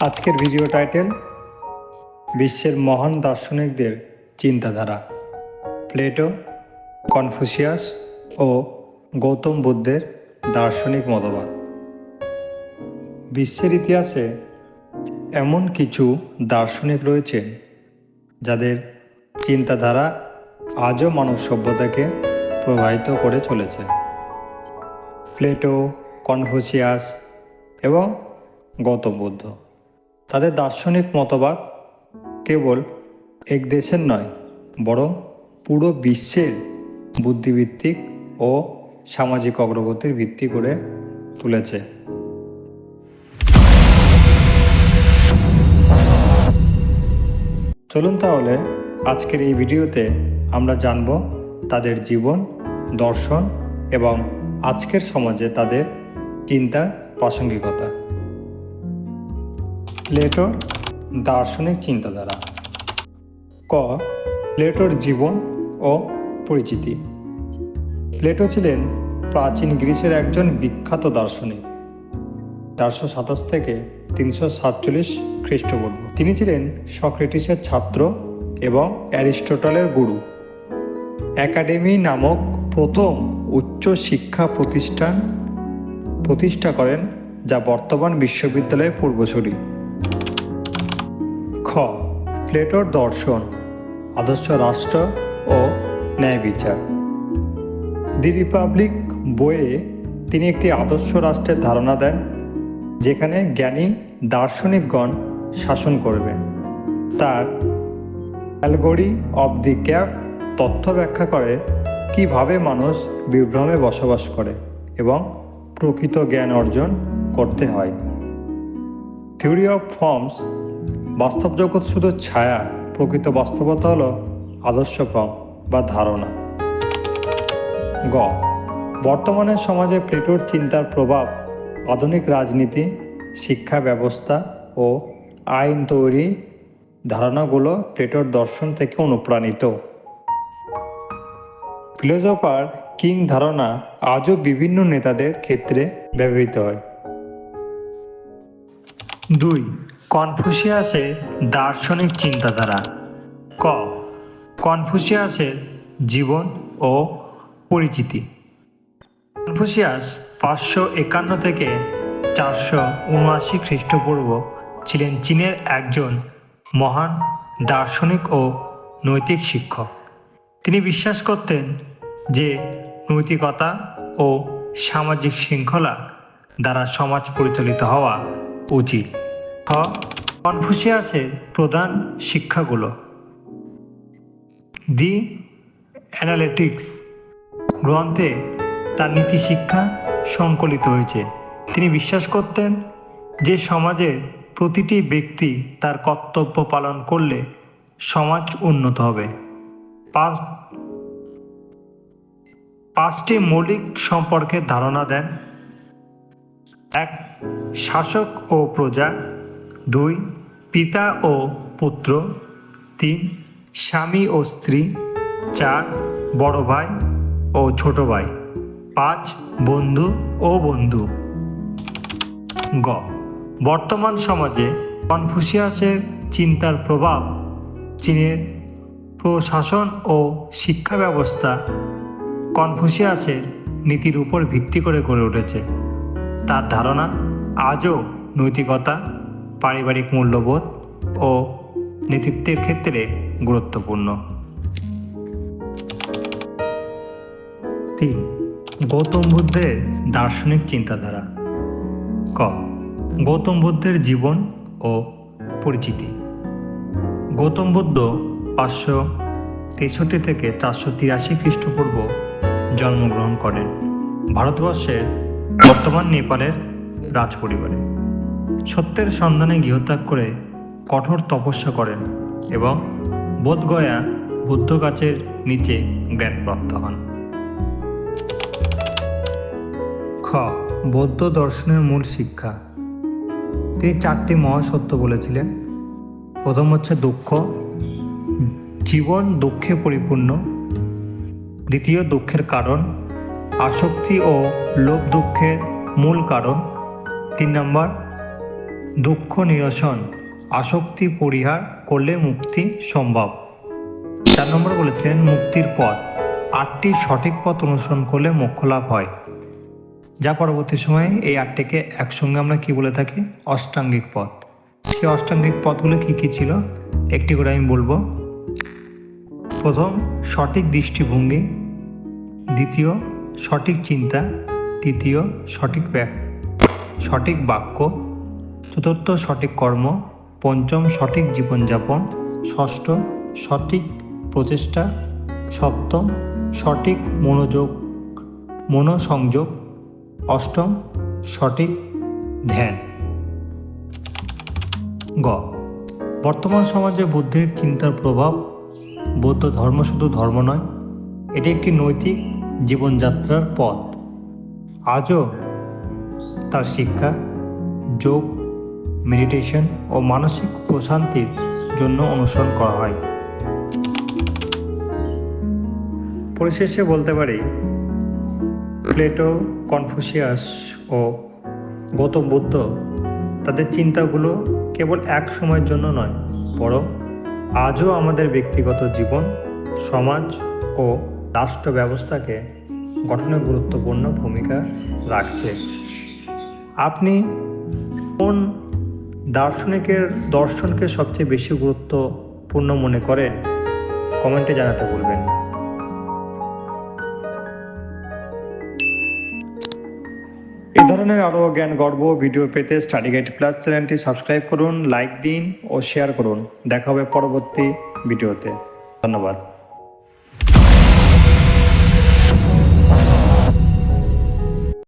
আজকের video title, বিশ্বের মহান দার্শনিকদের চিন্তাধারা। প্লেটো, কনফুসিয়াস ও গৌতম বুদ্ধের দার্শনিক মতবাদ। বিশ্বের ইতিহাসে এমন কিছু দার্শনিক রয়েছেন যাদের চিন্তাধারা আজও মানব সভ্যতাকে প্রভাবিত করে চলেছে। প্লেটো, কনফুসিয়াস এবং গৌতম বুদ্ধ। তাদের দার্শনিক মতবাদ কেবল এক দেশের নয়, বরং পুরো বিশ্বের বুদ্ধিভিত্তিক ও সামাজিক অগ্রগতির ভিত্তি করে তুলেছে। চলুন তাহলে আজকের এই ভিডিওতে আমরা জানব তাদের জীবন, দর্শন এবং আজকের সমাজে তাদের চিন্তার প্রাসঙ্গিকতা। প্লেটোর দার্শনিক চিন্তাধারা। ক, প্লেটোর জীবন ও পরিচিতি। প্লেটো ছিলেন প্রাচীন গ্রিসের একজন বিখ্যাত দার্শনিক। চারশো সাতাশ থেকে তিনশো সাতচল্লিশ খ্রিস্টপূর্ব। তিনি ছিলেন সক্রেটিসের ছাত্র এবং অ্যারিস্টটলের গুরু। একাডেমি নামক প্রথম উচ্চ শিক্ষা প্রতিষ্ঠান প্রতিষ্ঠা করেন যা বর্তমান বিশ্ববিদ্যালয়ের পূর্বসূরি। খ, প্লেটোর দর্শন, আদর্শ রাষ্ট্র ও ন্যায় বিচার দি রিপাবলিক বইয়ে তিনি একটি আদর্শ রাষ্ট্রের ধারণা দেন, যেখানে জ্ঞানী দার্শনিকগণ শাসন করবেন তার অ্যালগরি অব দি ক্যাপ তথ্য ব্যাখ্যা করে কীভাবে মানুষ বিভ্রমে বসবাস করে এবং প্রকৃত জ্ঞান অর্জন করতে হয়। থিওরি অফ ফর্মস বাস্তব জগৎ শুধু ছায়া, প্রকৃত বাস্তবতা হলো আদর্শ ফর্ম বা ধারণা। গ, বর্তমানে সমাজে প্লেটোর চিন্তার প্রভাব, আধুনিক রাজনীতি, শিক্ষা ব্যবস্থা ও আইন তৈরি ধারণাগুলো প্লেটোর দর্শন থেকে অনুপ্রাণিত। ফিলোজফার কিং ধারণা আজও বিভিন্ন নেতাদের ক্ষেত্রে ব্যবহৃত হয়। দুই কনফুসিয়াসের দার্শনিক চিন্তাধারা। ক। কনফুসিয়াসের জীবন ও পরিচিতি। কনফুসিয়াস পাঁচশো একান্ন থেকে চারশো উনআশি খ্রিস্টপূর্ব ছিলেন চীনের একজন মহান দার্শনিক ও নৈতিক শিক্ষক। তিনি বিশ্বাস করতেন যে নৈতিকতা ও সামাজিক শৃঙ্খলা দ্বারা সমাজ পরিচালিত হওয়া উচিত। কনফুসিয়াসের প্রধান শিক্ষাগুলো। দি অ্যানালিটিক্স গ্রন্থে তার নীতি শিক্ষা সংকলিত হয়েছে। তিনি বিশ্বাস করতেন যে সমাজের প্রতিটি ব্যক্তি তার কর্তব্য পালন করলে সমাজ উন্নত হবে। পাঁচ, পাঁচটি মৌলিক সম্পর্কে ধারণা দেন। এক, শাসক ও প্রজা। দুই, পিতা ও পুত্র। তিন, স্বামী ও স্ত্রী। চার, বড় ভাই ও ছোট ভাই। পাঁচ, বন্ধু ও বন্ধু। গ, বর্তমান সমাজে কনফুসিয়াসের চিন্তার প্রভাব চীনের প্রশাসন ও শিক্ষা ব্যবস্থা কনফুসিয়াসের নীতির উপর ভিত্তি করে গড়ে উঠেছে। তার ধারণা, আজও নৈতিকতা পারিবারিক মূল্যবোধ ও নেতৃত্বের ক্ষেত্রে গুরুত্বপূর্ণ। তিন, গৌতম বুদ্ধের দার্শনিক চিন্তাধারা। ক, গৌতম বুদ্ধের জীবন ও পরিচিতি। গৌতম বুদ্ধ পাঁচশো তেষট্টি থেকে চারশো তিরাশি খ্রিস্টপূর্ব জন্মগ্রহণ করেন। ভারতবর্ষের বর্তমান নেপালের রাজ পরিবারে সত্যের সন্ধানে গৃহত্যাগ করে কঠোর তপস্যা করেন এবং বোধগয়া বুদ্ধ গাছের নিচে জ্ঞানপ্রাপ্ত হন। খ. বৌদ্ধ দর্শনের মূল শিক্ষা। তিনি চারটি মহাসত্য বলেছিলেন। প্রথম হচ্ছে দুঃখ, জীবন দুঃখে পরিপূর্ণ। দ্বিতীয় দুঃখের কারণ, আসক্তি ও লোভ দুঃখের মূল কারণ। তিন নম্বর দুঃখ নিরসন, আসক্তি পরিহার করলে মুক্তি সম্ভব। চার নম্বর বলেছিলেন, মুক্তির পথ। আটটি সঠিক পথ অনুসরণ করলে মোক্ষ লাভ হয়। যা পরবর্তী সময়ে এই আটটিকে একসঙ্গে আমরা কি বলে থাকি? অষ্টাঙ্গিক পথ। সেই অষ্টাঙ্গিক পথগুলো কি কি ছিল? একটি করে আমি বলব। প্রথম, সঠিক দৃষ্টিভঙ্গি। দ্বিতীয়, সঠিক চিন্তা। তৃতীয়, সঠিক ব্যাক সঠিক বাক্য। চতুর্থ সঠিক কর্ম, পঞ্চম সঠিক জীবনযাপন, ষষ্ঠ সঠিক প্রচেষ্টা, সপ্তম সঠিক মনোযোগ, মনোসংযোগ, অষ্টম সঠিক ধ্যান। গ, বর্তমান সমাজে বুদ্ধির চিন্তার প্রভাব বৌদ্ধ ধর্ম শুধু ধর্ম নয়, এটি একটি নৈতিক জীবনযাত্রার পথ। আজও তার শিক্ষা, যোগ মেডিটেশন ও মানসিক প্রশান্তির জন্য অনুসরণ করা হয়। পরিশেষে বলতে পারি, প্লেটো, কনফুসিয়াস ও গৌতম বুদ্ধ তাদের চিন্তাগুলো কেবল এক সময়ের জন্য নয়, বরং আজও আমাদের ব্যক্তিগত জীবন, সমাজ ও রাষ্ট্র ব্যবস্থাকে গঠনে গুরুত্বপূর্ণ ভূমিকা রাখছে। আপনি কোন দার্শনিকের দর্শনকে সবচেয়ে বেশি গুরুত্বপূর্ণ মনে করেন কমেন্টে জানাতে বলবেন না। এই ধরনের আরও জ্ঞান, গর্ব, ভিডিও পেতে স্টাডি গাইড প্লাস চ্যানেলটি সাবস্ক্রাইব করুন, লাইক দিন ও শেয়ার করুন। দেখা হবে পরবর্তী ভিডিওতে। ধন্যবাদ।